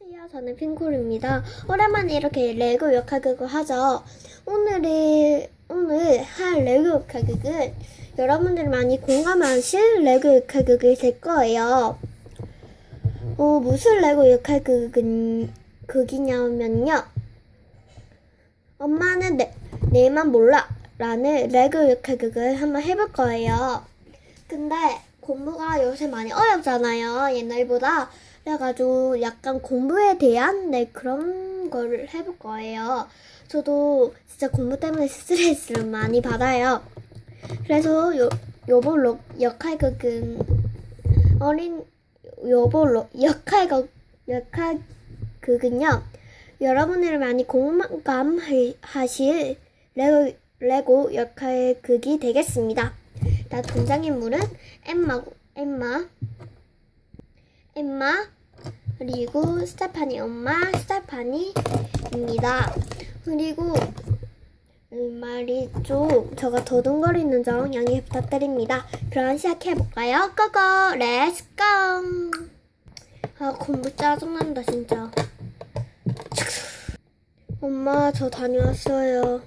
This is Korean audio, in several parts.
안녕하세요. 저는 핑크입니다. 오랜만에 이렇게 레고 역할극을 하죠. 오늘의 오늘 할 레고 역할극은 여러분들이 많이 공감하실 레고 역할극이 될 거예요. 어, 무슨 레고 역할극은 극이냐면요. 엄마는 내, 내만 몰라 라는 레고 역할극을 한번 해볼 거예요. 근데 공부가 요새 많이 어렵잖아요. 옛날보다. 그래가지고 약간 공부에 대한 네, 그런 거를 해볼 거예요. 저도 진짜 공부 때문에 스트레스를 많이 받아요. 그래서 요, 요번 로- 역할극은 어린 요번 로- 역할극 역할극은요. 여러분들이 많이 공감하실 레고, 레고 역할극이 되겠습니다. 나 등장인물은 엠마, 엠마, 엠마, 그리고 스테파니 엄마, 스테파니입니다. 그리고 음, 말이죠. 제가 더듬거리는 점 양해 부탁드립니다. 그럼 시작해볼까요? 고고! 렛츠 고! 아, 공부 짜증난다, 진짜. 엄마, 저 다녀왔어요.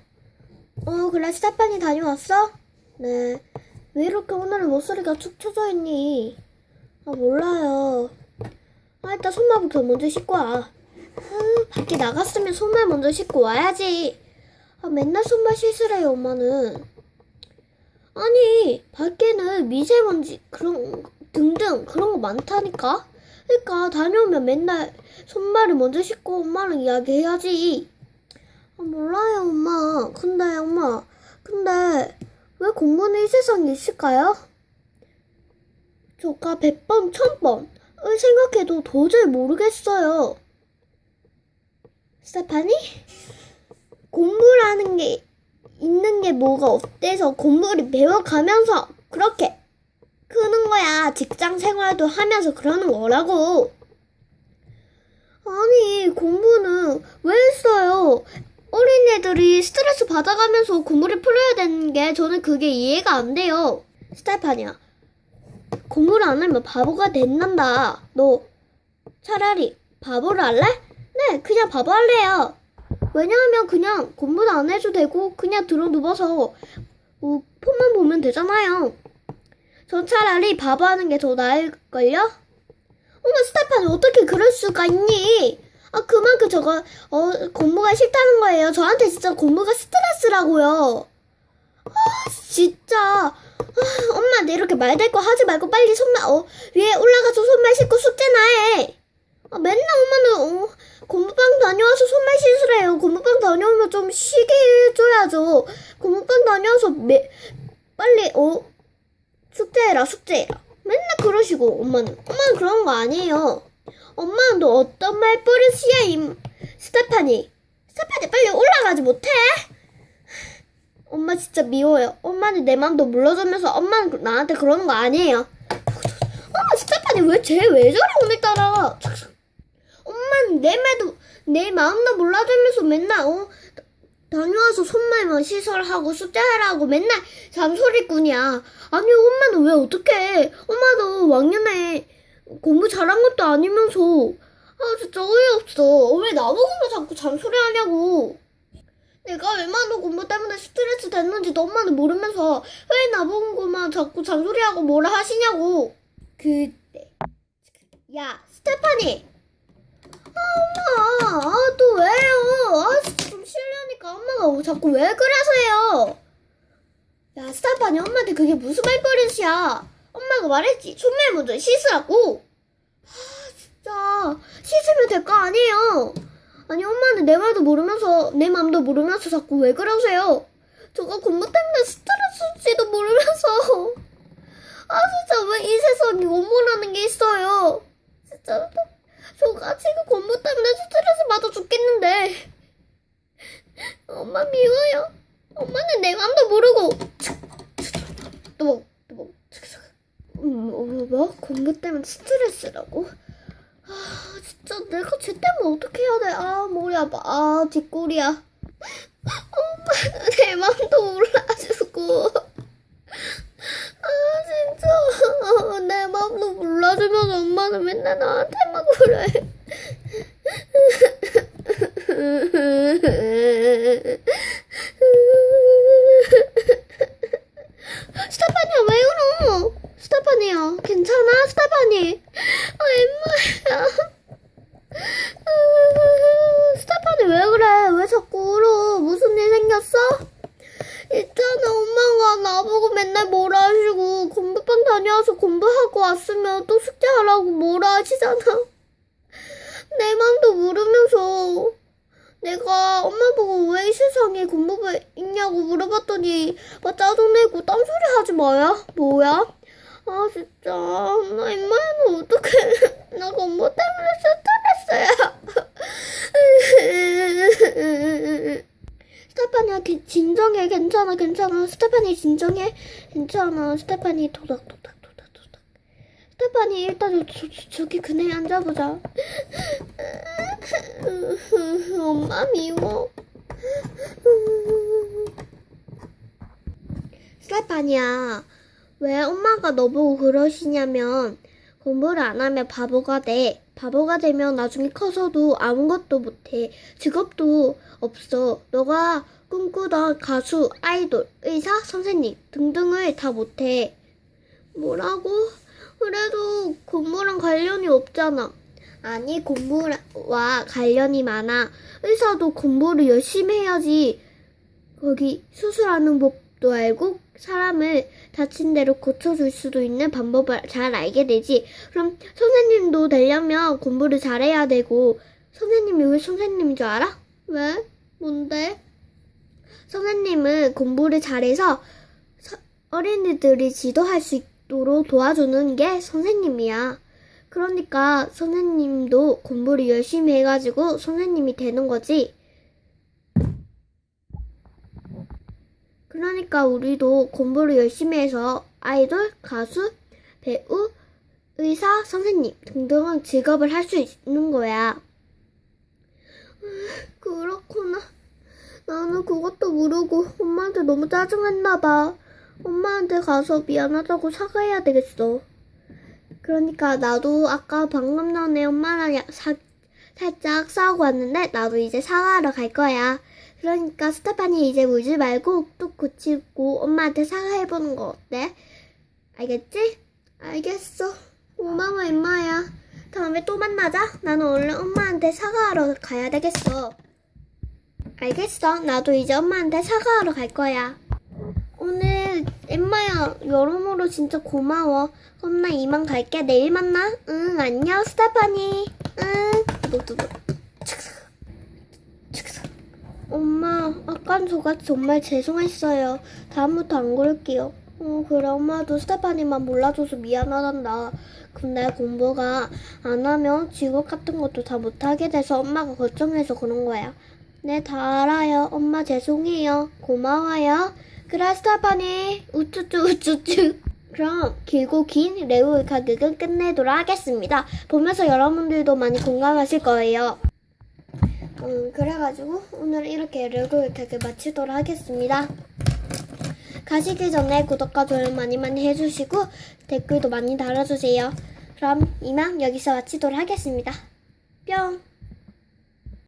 어, 그래, 스테파니 다녀왔어? 네. 왜 이렇게 오늘은 목소리가 축 처져 있니? 아, 몰라요. 아, 일단 손말부터 먼저 씻고 와. 아, 밖에 나갔으면 손말 먼저 씻고 와야지. 아, 맨날 손말 씻으래요, 엄마는. 아니, 밖에는 미세먼지, 그런, 등등, 그런 거 많다니까? 그러니까 다녀오면 맨날 손말을 먼저 씻고 엄마랑 이야기해야지. 아, 몰라요, 엄마. 근데, 엄마, 근데, 왜 공부는 이 세상에 있을까요? 저가 100번, 1000번을 생각해도 도저히 모르겠어요. 스테파니? 공부라는 게 있는 게 뭐가 어때서 공부를 배워가면서 그렇게 크는 거야. 직장 생활도 하면서 그러는 거라고. 아니, 공부는 왜 했어요? 어린애들이 스트레스 받아가면서 공부를 풀어야 되는 게 저는 그게 이해가 안 돼요. 스테파니야. 공부를 안 하면 바보가 된단다. 너 차라리 바보를 할래? 네, 그냥 바보 할래요. 왜냐하면 그냥 공부도 안 해도 되고 그냥 들어 누워서 뭐 폰만 보면 되잖아요. 전 차라리 바보 하는 게 더 나을걸요? 어머 스테파니 어떻게 그럴 수가 있니? 아 그만큼 저거 어 공부가 싫다는 거예요. 저한테 진짜 공부가 스트레스라고요. 아 진짜 아, 엄마 내 이렇게 거 하지 말고 빨리 손말 어 위에 올라가서 손말 씻고 숙제나 해. 아 맨날 엄마는 어, 공부방 다녀와서 손말 씻으래요. 공부방 다녀오면 좀 쉬게 해줘야죠. 공부방 다녀와서 매, 빨리 어 숙제해라 숙제해라. 맨날 그러시고 엄마는 엄마는 그런 거 아니에요. 엄마는 또 어떤 말 버릇이야 이 스테파니. 스테파니 빨리 올라가지 못해? 엄마 진짜 미워요. 엄마는 내 맘도 물러주면서 엄마는 나한테 그러는 거 아니에요. 엄마 스테파니 왜쟤왜 저래 오늘따라? 엄마는 내 말도 내 마음도 몰라주면서 맨날 어 다녀와서 손말만 시설하고 숙제하라고 맨날 잔소리꾼이야. 아니 엄마는 왜 어떡해? 엄마도 왕년에 공부 잘한 것도 아니면서 아 진짜 어이없어. 왜 나보고만 자꾸 잔소리하냐고. 내가 얼마나 공부 됐는지도 엄마는 모르면서 왜 나보고만 자꾸 잔소리하고 뭐라 하시냐고. 그때 야 스테파니 아, 엄마, 아, 또 왜요? 아, 좀 싫으니까 엄마가 자꾸 왜 그러세요? 야, 스타파니 엄마한테 그게 무슨 말버릇이야? 엄마가 말했지. 손말 먼저 씻으라고. 아, 진짜. 씻으면 될 거 아니에요. 아니, 엄마는 내 말도 모르면서, 내 맘도 모르면서 자꾸 왜 그러세요? 저가 공부 때문에 스트레스인지도 모르면서. 아, 진짜 왜 이 세상에 공부라는 게 있어요? 진짜. 저가 지금 공부 때문에 스트레스 받아 죽겠는데. 엄마 미워요. 엄마는 내 맘도 모르고. 또, 또, 음, 뭐, 뭐? 공부 때문에 스트레스라고? 아, 진짜 내가 쟤 때문에 어떻게 해야 돼? 아, 머리 아파. 아, 뒷골이야. 엄마는 내 맘도 몰라주고. 아, 진짜. 내 맘도 몰라주면서 엄마는 맨날 나한테만 그래. 내 맘도 모르면서 내가 엄마 보고 왜 이 세상에 공부부 있냐고 물어봤더니 막 짜증내고 딴소리 하지 마요 뭐야? 아 진짜. 엄마 인마야는 어떡해. 나 공부 때문에 스트레스야. 스테파니야 진정해. 괜찮아 괜찮아. 스테파니 진정해? 괜찮아. 스테파니 도닥도닥. 스테파니 일단 저, 저, 저, 저 기 그네 앉아보자 엄마 미워 스테파니야 왜 엄마가 너보고 그러시냐면 공부를 안 하면 바보가 돼. 바보가 되면 나중에 커서도 아무것도 못해. 직업도 없어. 너가 꿈꾸던 가수, 아이돌, 의사, 선생님 등등을 다 못해. 뭐라고? 그래도 공부랑 관련이 없잖아. 아니, 공부와 관련이 많아. 의사도 공부를 열심히 해야지. 거기 수술하는 법도 알고 사람을 다친 대로 고쳐줄 수도 있는 방법을 잘 알게 되지. 그럼 선생님도 되려면 공부를 잘해야 되고 선생님이 왜 선생님인 줄 알아? 왜? 뭔데? 선생님은 공부를 잘해서 서- 어린이들이 지도할 수 있 도록 도와주는 게 선생님이야. 그러니까 선생님도 공부를 열심히 해가지고 선생님이 되는 거지. 그러니까 우리도 공부를 열심히 해서 아이돌, 가수, 배우, 의사, 선생님 등등은 직업을 할 수 있는 거야. 음, 그렇구나. 나는 그것도 모르고 엄마한테 너무 짜증했나 봐. 엄마한테 가서 미안하다고 사과해야 되겠어. 그러니까 나도 아까 방금 전에 엄마랑 야- 사- 살짝 싸우고 왔는데 나도 이제 사과하러 갈 거야. 그러니까 스테파니 이제 울지 말고 뚝 고치고 엄마한테 사과해보는 거 어때? 알겠지? 알겠어. 고마워 임마야. 다음에 또 만나자. 나는 얼른 엄마한테 사과하러 가야 되겠어. 알겠어. 나도 이제 엄마한테 사과하러 갈 거야. 오늘 엠마야 여러모로 진짜 고마워. 그럼 나 이만 갈게. 내일 만나. 응 안녕 스테파니. 응. 엄마, 아깐 저같이 정말 죄송했어요. 다음부터 안 그럴게요. 어, 그래, 엄마도 스테파니만 몰라줘서 미안하단다. 근데 공부가 안 하면 직업 같은 것도 다 못하게 돼서 엄마가 걱정해서 그런 거야. 네, 다 알아요. 엄마 죄송해요. 고마워요. 그래, 스테파니. 우쭈쭈, 우쭈쭈. 그럼 길고 긴 레오의 가격은 끝내도록 하겠습니다. 보면서 여러분들도 많이 공감하실 거예요. 음, 그래가지고 오늘 이렇게 레고의 객을 마치도록 하겠습니다. 가시기 전에 구독과 좋아요 많이 많이 해주시고 댓글도 많이 달아주세요. 그럼 이만 여기서 마치도록 하겠습니다. 뿅!